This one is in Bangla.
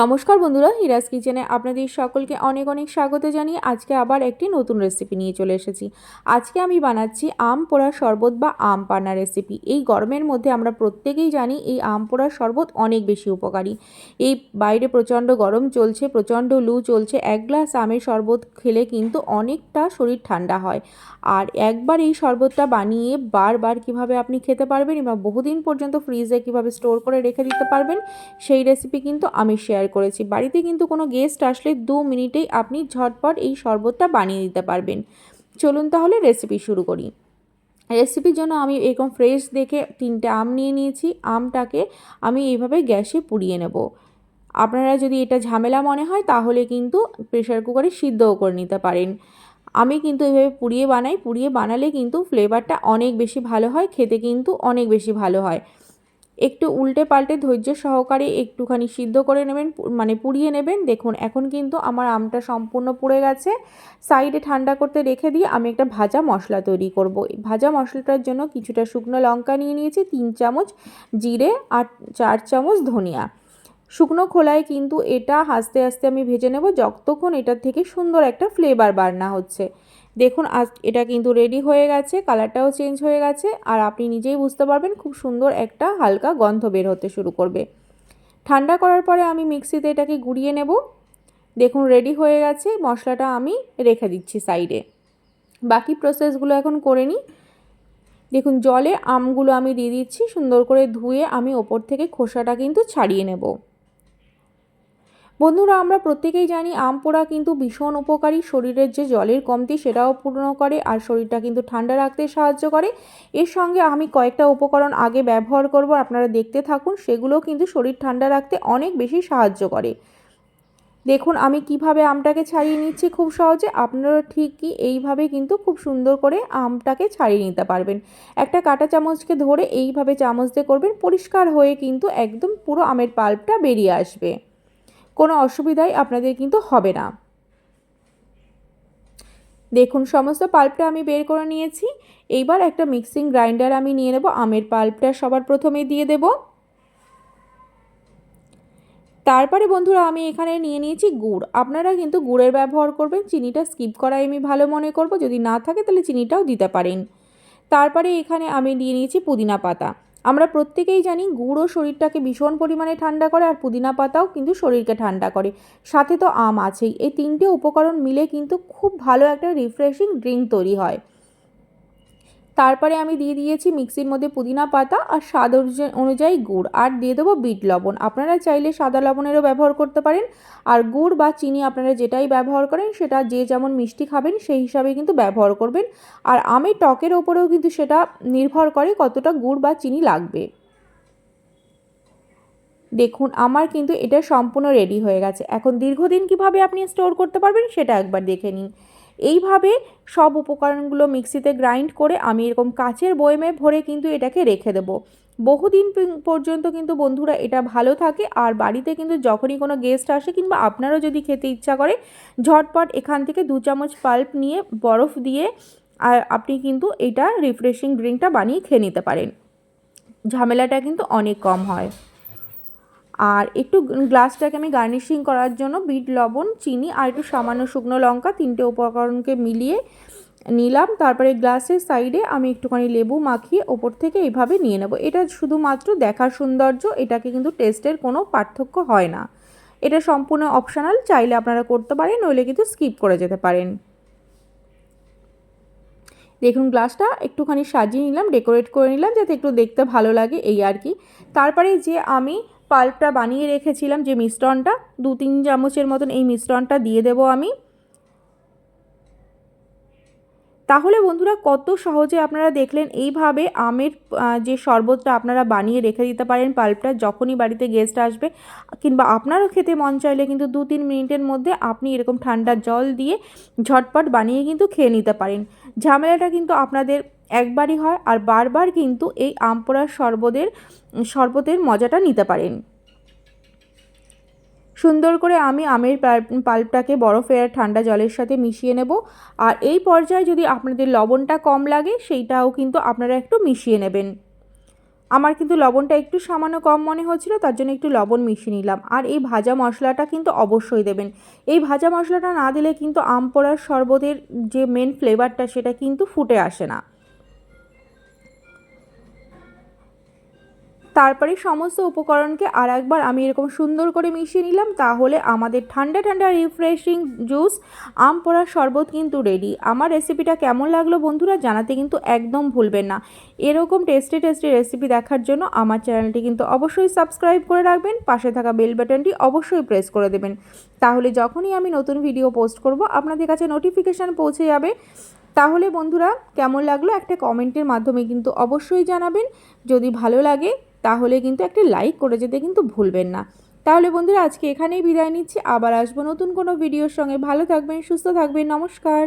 নমস্কার বন্ধুরা, হিরাজ কিচেনে আপনাদের সকলকে অনেক অনেক স্বাগত জানিয়ে আজকে আবার একটি নতুন রেসিপি নিয়ে চলে এসেছি। আজকে আমি বানাচ্ছি আম পোড়ার শরবত বা আম পানা রেসিপি এই গরমের মধ্যে আমরা প্রত্যেকেই জানি এই আম পোড়ার শরবত অনেক বেশি উপকারী। এই বাইরে প্রচণ্ড গরম চলছে, প্রচণ্ড লু চলছে, এক গ্লাস আমের শরবত খেলে কিন্তু অনেকটা শরীর ঠান্ডা হয়। আর একবার এই শরবতটা বানিয়ে বারবার কীভাবে আপনি খেতে পারবেন এবং বহুদিন পর্যন্ত ফ্রিজে কীভাবে স্টোর করে রেখে দিতে পারবেন, সেই রেসিপি কিন্তু আমি শেয়ার করেছি। বাড়িতে কিন্তু কোনো গেস্ট আসলে দু মিনিটেই আপনি ঝটপট এই শরবতটা বানিয়ে দিতে পারবেন। চলুন তাহলে রেসিপি শুরু করি। রেসিপির জন্য আমি এরকম ফ্রেশ দেখে তিনটে আম নিয়ে নিয়েছি। আমটাকে আমি এইভাবে গ্যাসে পুড়িয়ে নেব। আপনারা যদি এটা ঝামেলা মনে হয় তাহলে কিন্তু প্রেশার কুকারে সিদ্ধও করে নিতে পারেন। আমি কিন্তু এইভাবে পুড়িয়ে বানাই। পুড়িয়ে বানালে কিন্তু ফ্লেভারটা অনেক বেশি ভালো হয়, খেতে কিন্তু অনেক বেশি ভালো হয়। একটু উল্টে পাল্টে ধৈর্য সহকারে একটুখানি সিদ্ধ করে নেবেন মানে পুড়িয়ে নেবেন। দেখুন, এখন কিন্তু আমার আমটা সম্পূর্ণ পুড়ে গেছে। সাইডে ঠান্ডা করতে রেখে দিয়ে আমি একটা ভাজা মশলা তৈরি করব। ভাজা মশলাটার জন্য কিছুটা শুকনো লঙ্কা নিয়ে নিয়েছি, তিন চামচ জিরে আর চার চামচ ধনিয়া। শুকনো খোলায় কিন্তু এটা আস্তে আস্তে আমি ভেজে নেব, যতক্ষণ এটার থেকে সুন্দর একটা ফ্লেভার বার না হচ্ছে। দেখুন, আজ এটা কিন্তু রেডি হয়ে গেছে কালারটাও চেঞ্জ হয়ে গেছে, আর আপনি নিজেই বুঝতে পারবেন খুব সুন্দর একটা হালকা গন্ধ বের হতে শুরু করবে। ঠান্ডা করার পরে আমি মিক্সিতে এটাকে গুঁড়িয়ে নেব। দেখুন রেডি হয়ে গেছে, মশলাটা আমি রেখে দিচ্ছি সাইডে। বাকি প্রসেসগুলো এখন করে নিই। দেখুন, জলে আমগুলো আমি দিয়ে দিচ্ছি, সুন্দর করে ধুয়ে আমি ওপর থেকে খোসাটা কিন্তু ছাড়িয়ে নেব। বন্ধুরা, আমরা প্রত্যেকেই জানি আম পোড়া কিন্তু ভীষণ উপকারী। শরীরের যে জলের কমতি সেটাও পূর্ণ করে আর শরীরটা কিন্তু ঠান্ডা রাখতে সাহায্য করে। এর সঙ্গে আমি কয়েকটা উপকরণ আগে ব্যবহার করব, আপনারা দেখতে থাকুন। সেগুলো কিন্তু শরীর ঠান্ডা রাখতে অনেক বেশি সাহায্য করে। দেখুন, আমি কীভাবে আমটাকে ছাড়িয়ে নিচ্ছি খুব সহজে। আপনারা ঠিকই এইভাবে কিন্তু খুব সুন্দর করে আমটাকে ছাড়িয়ে নিতে পারবেন। একটা কাটা চামচকে ধরে এইভাবে চামচ দিয়ে করবেন। পরিষ্কার হয়ে কিন্তু একদম পুরো আমের পাল্পটা বেরিয়ে আসবে। কোনো অসুবিধাই আপনাদের কিন্তু হবে না। দেখুন, সমস্ত পাল্পটা আমি বের করে নিয়েছি। এইবার একটা মিক্সিং গ্রাইন্ডার আমি নিয়ে নেব। আমের পাল্পটা সবার প্রথমে দিয়ে দেব। তারপরে বন্ধুরা, আমি এখানে নিয়ে নিয়েছি গুড়। আপনারা কিন্তু গুড়ের ব্যবহার করবেন। চিনিটা স্কিপ করাই আমি ভালো মনে করব। যদি না থাকে, তাহলে চিনিটাও দিতে পারেন। তারপরে এখানে আমি দিয়ে নিয়েছি পুদিনা পাতা। আমরা প্রত্যেকেই জানি গুড়ও শরীরটাকে ভীষণ পরিমাণে ঠান্ডা করে আর পুদিনা পাতাও কিন্তু শরীরকে ঠান্ডা করে। সাথে তো আম আছেই। এই তিনটে উপকরণ মিলে কিন্তু খুব ভালো একটা রিফ্রেশিং ড্রিঙ্ক তৈরি হয়। তারপরে আমি দিয়ে দিয়েছি মিক্সির মধ্যে পুদিনা পাতা আর স্বাদ অনুযায়ী গুড়। আর দিয়ে দেবো বিট লবণ। আপনারা চাইলে সাদা লবণেরও ব্যবহার করতে পারেন। আর গুড় বা চিনি আপনারা যেটাই ব্যবহার করেন, সেটা যে যেমন মিষ্টি খাবেন, সেই হিসাবে কিন্তু ব্যবহার করবেন। আর আমি টকের ওপরেও কিন্তু সেটা নির্ভর করে কতটা গুড় বা চিনি লাগবে। দেখুন, আমার কিন্তু এটা সম্পূর্ণ রেডি হয়ে গেছে। এখন দীর্ঘদিন কীভাবে আপনি স্টোর করতে পারবেন, সেটা একবার দেখে নিন। এইভাবে সব উপকরণগুলো মিক্সিতে গ্রাইন্ড করে আমি এরকম কাচের বয়মে ভরে কিন্তু এটাকে রেখে দেবো। বহুদিন পর্যন্ত কিন্তু বন্ধুরা এটা ভালো থাকে, আর বাড়িতে কিন্তু যখনই কোনো গেস্ট আসে কিংবা আপনারও যদি খেতে ইচ্ছা করে, ঝটপট এখান থেকে দু চামচ পাল্প নিয়ে বরফ দিয়ে, আর আপনি কিন্তু এটা রিফ্রেশিং ড্রিঙ্কটা বানিয়ে খেয়ে নিতে পারেন। ঝামেলাটা কিন্তু অনেক কম হয়। আর একটু গ্লাসটাকে আমি গার্নিশিং করার জন্য বিট, লবণ, চিনি আর একটু সামান্য শুকনো লঙ্কা তিনটে উপকরণকে মিলিয়ে নিলাম। তারপরে গ্লাসের সাইডে আমি একটুখানি লেবু মাখিয়ে ওপর থেকে এইভাবে নিয়ে নেব। এটা শুধুমাত্র দেখার সৌন্দর্য, এটাকে কিন্তু টেস্টের কোনো পার্থক্য হয় না। এটা সম্পূর্ণ অপশনাল, চাইলে আপনারা করতে পারেন, নইলে কিন্তু স্কিপ করে যেতে পারেন। দেখুন, গ্লাসটা একটুখানি সাজিয়ে নিলাম, ডেকোরেট করে নিলাম, যাতে একটু দেখতে ভালো লাগে, এই আর কি। তারপরে যে আমি পাল্পটা বানিয়ে রেখেছিলাম যে মিশ্রণটা, দু তিন চামচের মতন এই মিশ্রণটা দিয়ে দেবো আমি। তাহলে বন্ধুরা কত সহজে আপনারা দেখলেন, এইভাবে আমের যে শরবতটা আপনারা বানিয়ে রেখে দিতে পারেন পাল্পটা যখনই বাড়িতে গেস্ট আসবে, কিংবা আপনারও খেতে মন চাইলে কিন্তু দু তিন মিনিটের মধ্যে আপনি এরকম ঠান্ডা জল দিয়ে ঝটপট বানিয়ে কিন্তু খেয়ে নিতে পারেন। ঝামেলাটা কিন্তু আপনাদের একবারই হয় আর বারবার কিন্তু এই আম পোড়ার শরবতের শরবতের মজাটা নিতে পারেন। সুন্দর করে আমি আমের পাল্পটাকে বরফের ঠান্ডা জলের সাথে মিশিয়ে নেব। আর এই পর্যায়ে যদি আপনাদের লবণটা কম লাগে, সেইটাও কিন্তু আপনারা একটু মিশিয়ে নেবেন। আমার কিন্তু লবণটা একটু সামান্য কম মনে হচ্ছিল, তার জন্য একটু লবণ মিশিয়ে নিলাম। আর এই ভাজা মশলাটা কিন্তু অবশ্যই দেবেন। এই ভাজা মশলাটা না দিলে কিন্তু আম পোড়ার শরবতের যে মেন ফ্লেভারটা সেটা কিন্তু ফুটে আসে না। তারপরে সমস্ত উপকরণকে আর একবার আমি এরকম সুন্দর করে মিশিয়ে নিলাম, তাহলে আমাদের ঠান্ডা ঠান্ডা রিফ্রেশিং জুস আম পোড়ার শরবত কিন্তু রেডি আমার রেসিপিটা কেমন লাগল বন্ধুরা জানাতে কিন্তু একদম ভুলবেন না। এরকম টেস্টি টেস্টি রেসিপি দেখার জন্য আমার চ্যানেলটি কিন্তু অবশ্যই সাবস্ক্রাইব করে রাখবেন, পাশে থাকা বেল বাটনটি অবশ্যই প্রেস করে দেবেন। তাহলে যখনই আমি নতুন ভিডিও পোস্ট করব, আপনাদের কাছে নোটিফিকেশান পৌঁছে যাবে। তাহলে বন্ধুরা, কেমন লাগল একটা কমেন্টের মাধ্যমে কিন্তু অবশ্যই জানাবেন। যদি ভালো লাগে তাহলে কিন্তু একটা লাইক করে যেতে কিন্তু ভুলবেন না। তাহলে বন্ধুরা, আজকে এখানেই বিদায় নিচ্ছি। আবার আসব নতুন কোনো ভিডিওর সঙ্গে। ভালো থাকবেন, সুস্থ থাকবেন। নমস্কার।